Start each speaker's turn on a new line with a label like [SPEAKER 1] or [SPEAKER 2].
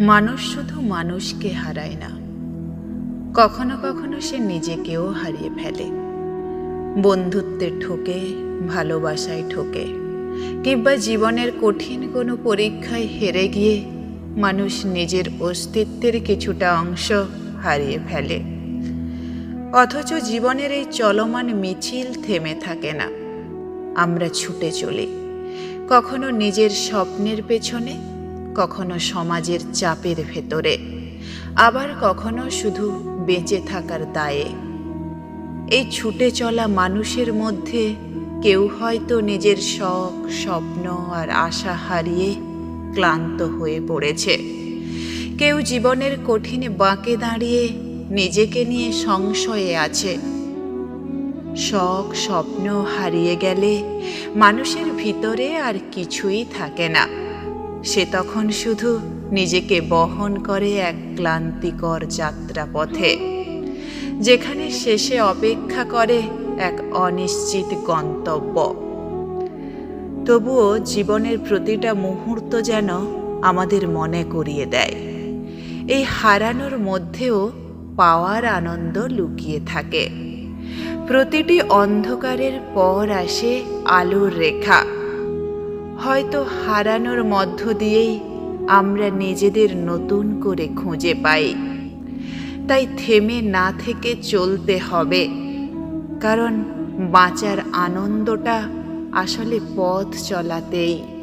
[SPEAKER 1] মানুষ শুধু মানুষকে হারায় না। কখনো কখনো সে নিজেকেও হারিয়ে ফেলে। বন্ধুত্বে ঠোকে, ভালোবাসায় ঠোকে, কিংবা জীবনের কঠিন কোনো পরীক্ষায় হেরে গিয়ে মানুষ নিজের অস্তিত্বের কিছুটা অংশ হারিয়ে ফেলে। অথচ জীবনের এই চলমান মিছিল থেমে থাকে না। আমরা ছুটে চলি। কখনো নিজের স্বপ্নের পেছনে কখনো সমাজের চাপের ভেতরে, আবার কখনো শুধু বেঁচে থাকার দায়ে। এই ছুটে চলা মানুষের মধ্যে কেউ হয়তো নিজের শখ, স্বপ্ন আর আশা হারিয়ে ক্লান্ত হয়ে পড়েছে। কেউ জীবনের কঠিন বাঁকে দাঁড়িয়ে নিজেকে নিয়ে সংশয়ে আছে। শখ, স্বপ্ন হারিয়ে গেলে মানুষের ভিতরে আর কিছুই থাকে না। সে তখন শুধু নিজেকে বহন করে এক ক্লান্তিকর যাত্রাপথে, যেখানে শেষে অপেক্ষা করে এক অনিশ্চিত গন্তব্য। তবুও জীবনের প্রতিটা মুহূর্ত যেন আমাদের মনে করিয়ে দেয়। এই হারানোর মধ্যেও পাওয়ার আনন্দ লুকিয়ে থাকে। প্রতিটি অন্ধকারের পর আসে আলোর রেখা। হয়তো হারানোর মধ্য দিয়েই আমরা নিজেদের নতুন করে খুঁজে পাই। তাই থেমে না থেকে চলতে হবে। কারণ বাঁচার আনন্দটা আসলে পথ চলাতেই।